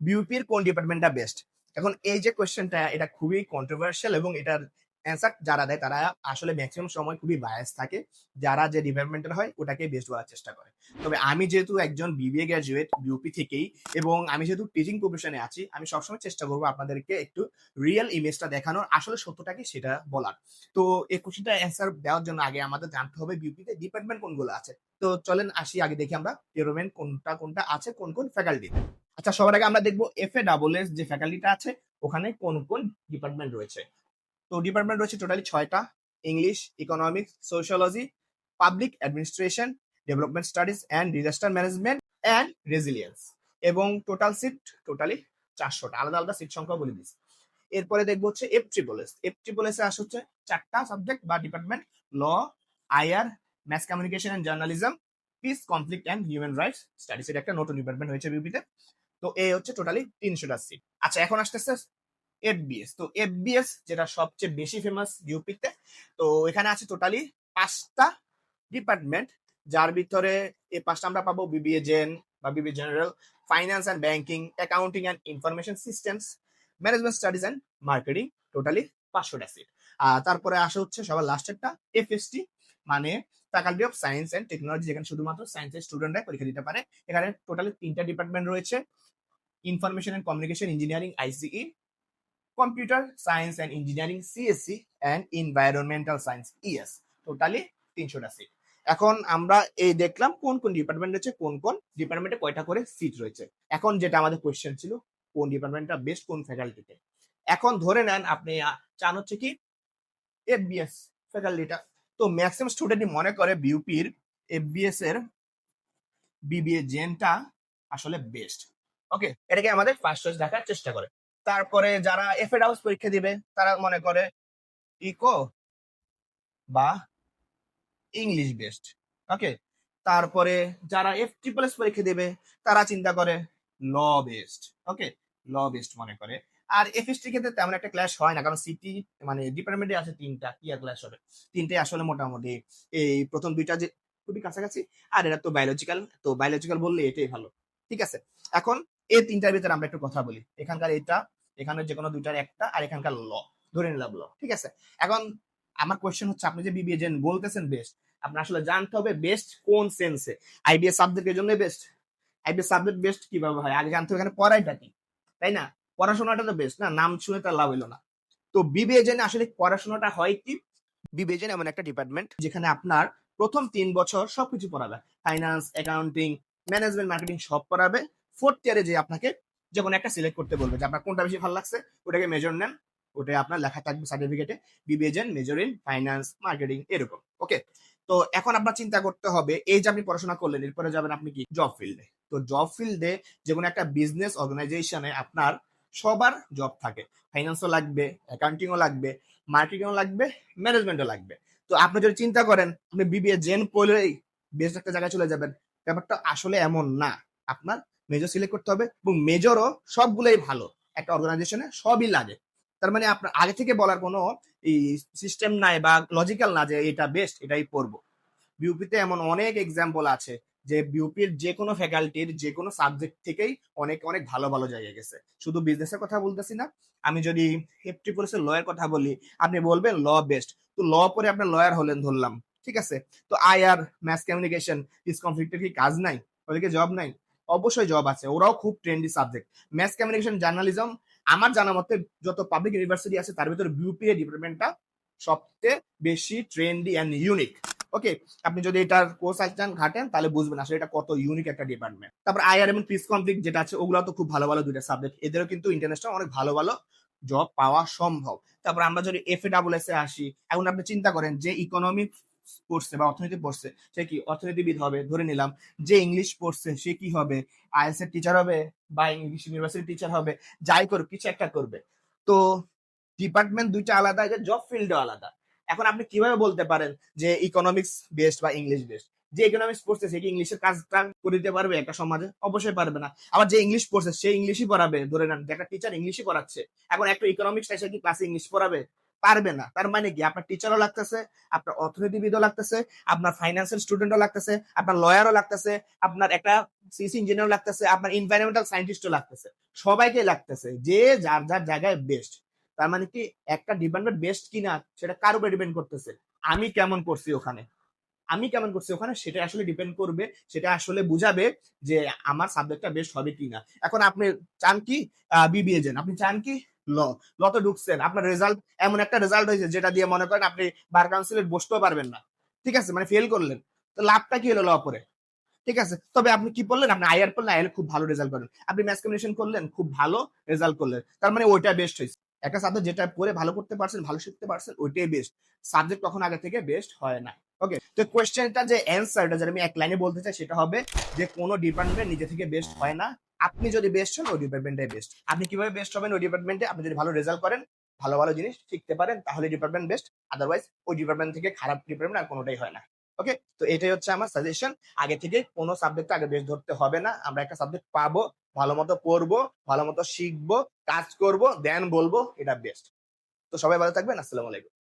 বিউপির কোন ডিপার্টমেন্টটা বেস্ট এখন এই যে কোয়েশ্চেনটা এটা খুবই কন্ট্রোভার্সিয়াল এবং এটার অ্যান্সার যারা দেয়, তারা আসলে ম্যাক্সিমাম সময় খুবই বায়াস থাকে। যারা যে ডিপার্টমেন্টের হয়, ওটাকে বেস্ট বলার চেষ্টা করে। তবে আমি যেহেতু একজন বিবিএ গ্র্যাজুয়েট বিউপি থেকেই এবং আমি যেহেতু টিচিং প্রফেশনে আছি, আমি সবসময় চেষ্টা করব আপনাদেরকে একটু রিয়েল ইমেজটা দেখানোর। আসলে সত্যটা কি সেটা বলার। তো এই কোশ্চেনটা অ্যান্সার দেওয়ার জন্য আগে আমাদের জানতে হবে বিউপিতে ডিপার্টমেন্ট কোনগুলো আছে। তো চলেন আসি, আগে দেখি আমরা। ডিপার্টমেন্ট কোনটা কোনটা আছে, কোন কোন ফ্যাকাল্টি আচ্ছা সবার আগে আমরা দেখব এফ এ ডাবল এস যে ফ্যাকাল্টিটা আছে, ওখানে কোন কোন ডিপার্টমেন্ট রয়েছে। তো ডিপার্টমেন্ট রয়েছে টোটালি ছয়টা English economics sociology public administration development studies and disaster management and resilience এবং টোটাল সিট টোটালি চারশোটা, আলাদা আলাদা সিট সংখ্যা বলে দিচ্ছি এরপরে দেখব হচ্ছে F triple S F triple S আসে হচ্ছে চারটা সাবজেক্ট বা department law IR mass communication and journalism peace conflict and human rights studies এটা একটা নতুন ডিপার্টমেন্ট হয়েছে বিউপিতে তো এ হচ্ছে টোটালি তিনশোটা সিট আচ্ছা এখন আসতেছে এফবিএস তো এফবিএস যেটা সবচেয়ে বেশি ফেমাস ইউপিতে তো এখানে আছে টোটালি পাঁচটা ডিপার্টমেন্ট যার ভিতরে এই পাঁচটা আমরা পাবো বিবিএ জেন বা BBA general finance and banking accounting and information systems management studies and marketing totally পাঁচশোটা সিট আর তারপরে আসা হচ্ছে সবার লাস্টেরটা এফএসটি মানে faculty of science and technology যেখানে শুধুমাত্র সায়েন্সের স্টুডেন্টরা পরীক্ষা দিতে পারে। এখানে টোটালি তিনটা ডিপার্টমেন্ট রয়েছে। Information and communication engineering ICE computer science and engineering CSC and environmental science ES totally তিনশোটা সিট এখন আমরা এই দেখলাম কোন কোন ডিপার্টমেন্ট রয়েছে, কোন কোন ডিপার্টমেন্টে কয়টা করে সিট রয়েছে। এখন যেটা আমাদের কোয়েশ্চেন ছিল, কোন ডিপার্টমেন্টটা বেস্ট কোন ফ্যাকাল্টিতে এখন ধরে নেন আপনি চান হচ্ছে কি এফবিএস ফ্যাকাল্টিটা তো ম্যাক্সিমাম স্টুডেন্টই মনে করে বিউপির এফবিএস এর বিবিএ জেনটা আসলে বেস্ট ওকে এটাকে আমাদের ফার্স্ট চয়েস দেখার চেষ্টা করে। তারপরে যারা এফএড হাউস পরীক্ষা দিবে, তারা মনে করে ইকো বা ইংলিশ বেস্ট ওকে তারপরে যারা এফ ট্রিপল এস পরীক্ষা দেবে, তারা চিন্তা করে ল বেস্ট ওকে ল বেস্ট মনে করে। আর এফএসটি ক্ষেত্রে তেমন একটা ক্লাস হয় না, কারণ সিটি মানে ডিপার্টমেন্টে আছে তিনটা, কি আর ক্লাস হবে? তিনটে আসলে মোটামুটি এই প্রথম দুইটা যে খুবই কাছাকাছি, আর এটা তো বায়োলজিক্যাল তো বায়োলজিক্যাল বললে এটাই ভালো, ঠিক আছে? এখন এই তিনটার ভিতরে আমরা একটু কথা বলি। এখানকার এটা এখানে যে কোনো দুইটার একটা, আর এখানকার ল ধরে নিলাম ল ঠিক আছে? এখন আমার কোয়েশ্চেন হচ্ছে, আপনি যে বিবিএ জেন বলতেছেন বেস্ট আপনার আসলে জানতে হবে বেস্ট কোন সেন্সে আইবিএস সাবজেক্টের জন্য বেস্ট আইবিএস সাবজেক্ট বেস্ট কীভাবে হয়? আগে জানতে হবে এখানে পড়াইটা কি? তাই না? পড়াশোনাটা তো বেস্ট না? নাম শুনে তার লাভ হইল না। তো বিবিএ জেনে আসলে পড়াশোনাটা হয় কি? বিবিএ জেন এমন একটা ডিপার্টমেন্ট যেখানে আপনার প্রথম তিন বছর সবকিছু পড়াবে। ফাইন্যান্স অ্যাকাউন্টিং ম্যানেজমেন্ট মার্কেটিং সব পড়াবে। ফোর্থ ইয়ারে যে আপনাকে যে কোনো একটা সিলেক্ট করতে বলবে যে আপনার কোনটা বেশি ভালো লাগছে, ওটাকে মেজর নেন। ওটা আপনার লেখা থাকবে সার্টিফিকেটে BBA gen major in finance marketing এরকম। ওকে তো এখন আপনার চিন্তা করতে হবে, এই যে আপনি পড়াশোনা করলেন, এরপরে যাবেন আপনি কি? জব ফিল্ডে তো জব ফিল্ডে যে কোনো একটা বিজনেস অর্গানাইজেশনে আপনার সবার জব থাকে। ফাইন্যান্সও লাগবে অ্যাকাউন্টিংও লাগবে মার্কেটিংও লাগবে ম্যানেজমেন্টও লাগবে। তো আপনি যদি চিন্তা করেন, আপনি বিবিএ জেন পড়লেই বেশ একটা জায়গায় চলে যাবেন। ব্যাপারটা আসলে এমন না। আপনার মেজর সিলেক্ট করতে হবে এবং মেজরও সবগুলোই ভালো। একটা অর্গানাইজেশনে সবই লাগে। তার মানে আপনার আগে থেকে বলার কোনো সিস্টেম নাই বা লজিক্যাল না যে এটা বেস্ট এটাই পড়ব। বিউপিতে এমন অনেক এক্সাম্পল আছে। যে বিউপির যে কোনো ফ্যাকাল্টির যে কোনো সাবজেক্ট থেকেই অনেক অনেক ভালো ভালো জায়গায় গেছে। শুধু বিজনেসের কথা বলতেছি না, আমি যদি হেফটি পুলিশের লয়ের কথা বলি, আপনি বলবেন ল বেস্ট তো ল পরে আপনার লয়ার হলেন ধরলাম, ঠিক আছে? তো আইআর ম্যাস কমিউনিকেশন পিস কনফ্লিক্টের কি কাজ নাই? ওদেরকে জব নাই? অবশ্যই জব আছে, ওরাও খুব trendy subject mass communication journalism আমার জানা মতে যত পাবলিক ইউনিভার্সিটি আছে, তার ভিতরে বিউপি ডিপার্টমেন্টটা সবচেয়ে বেশি ট্রেন্ডি অ্যান্ড ইউনিক ওকে আপনি যদি এটার কোর্স চান, ঘাটেন, তাহলে বুঝবেন আসলে এটা কত ইউনিক একটা ডিপার্টমেন্ট তারপর আইআর এবং পিস কনফ্লিক্ট যেটা আছে ওগুলো তো খুব ভালো ভালো দুইটা সাবজেক্ট এদেরও কিন্তু ইন্টারন্যাশনাল অনেক ভালো ভালো জব পাওয়া সম্ভব। তারপর আমরা যদি F A double S A আসি, এখন আপনি চিন্তা করেন যে ইকোনমিক পড়ছে বা অর্থনীতি পড়ছে সে কি অর্থনীতিবিদ হবে? ধরে নিলাম যে ইংলিশ পড়ছে সে কি হবে? আইএলস এর টিচার হবে বা ইংলিশ ইউনিভার্সিটি টিচার হবে, যাই করুক, কিছু একটা করবে। তো ডিপার্টমেন্ট দুইটা আলাদা জব ফিল্ডও আলাদা। এখন আপনি কীভাবে বলতে পারেন যে ইকোনমিক্স বেস্ট বা ইংলিশ বেস্ট যে ইকোনমিক্স পড়ছে সে কি ইংলিশের কাজটা করে দিতে পারবে? একটা সমাজে অবশ্যই পারবে না। আবার যে ইংলিশ পড়ছে সে ইংলিশই পড়াবে, ধরে নেন যে একটা টিচার ইংলিশই পড়াচ্ছে। এখন একটা ইকোনমিক্স এসে কি ক্লাসে ইংলিশ পড়াবে? পারবে না। তার মানে কি? আপনার টিচারও লাগতেছে, আপনার অর্থনীতিবিদও লাগতেছে, আপনার ফাইন্যান্সিয়াল স্টুডেন্টও লাগতেছে, আপনার লয়ারও লাগতেছে, আপনার একটা সিসি ইঞ্জিনিয়ার লাগতেছে, আপনার এনভায়রনমেন্টাল সায়েন্টিস্টও লাগতেছে। সবাইকে লাগতেছে, যে যার যার জায়গায় বেস্ট তার মানে কি একটা ডিপার্টমেন্ট বেস্ট কিনা সেটা কার উপরে ডিপেন্ড করতেছে? আমি কেমন করছি ওখানে? আমি কেমন করছি ওখানে সেটা আসলে ডিপেন্ড করবে, সেটা আসলে বুঝাবে যে আমার সাবজেক্টটা বেস্ট হবে কিনা। এখন আপনি চান কি? বিবিএ যেন আপনি চান কি? ল। ল তো ঢুকছেন। আপনার রেজাল্ট এমন একটা রেজাল্ট হয়েছে যেটা দিয়ে মনে করেন আপনি বার কাউন্সিলে বসতেও পারবেন না। ঠিক আছে? মানে ফেল করলেন। তো লাভটা কি হলো ল পরে? ঠিক আছে? তবে আপনি কি পড়লেন? আপনি আইআর পড়লেন আইআর খুব ভালো রেজাল্ট করেন আপনি ম্যাথ কম্বিনেশন করলেন, খুব ভালো রেজাল্ট করলেন। তার মানে ওইটা বেস্ট হয়েছে। একটা সাবজেক্ট যেটা পড়ে ভালো করতে পারছেন, ভালো শিখতে পারছেন, ওইটাই বেস্ট সাবজেক্ট কখন আগে থেকে বেস্ট হয় না। ওকে তো কোয়েশ্চেনটা যে অ্যান্সারটা যেটা আমি এক লাইনে বলতে চাই, সেটা হবে যে কোনো ডিপার্টমেন্ট নিজে থেকে বেস্ট হয় না। আপনি যদি বেস্ট হন, ওই ডিপার্টমেন্টে বেস্ট আপনি কীভাবে বেস্ট হবেন, ওই ডিপার্টমেন্টে আপনি যদি ভালো রেজাল্ট করেন, ভালো ভালো জিনিস শিখতে পারেন, তাহলে ডিপার্টমেন্ট বেস্ট আদারওয়াইজ ওই ডিপার্টমেন্ট থেকে খারাপ ডিপার্টমেন্ট আর কোনোটাই হয় না। ওকে তো এটাই হচ্ছে আমার সাজেশন আগে থেকে কোনো সাবজেক্ট আগে বেশ ধরতে হবে না। আমরা একটা সাবজেক্ট পাবো, ভালো মতো পড়ব, ভালো মতো শিখব, কাজ করব দেন বলব এটা বেস্ট তো সবাই ভালো থাকবেন। আসসালামু আলাইকুম।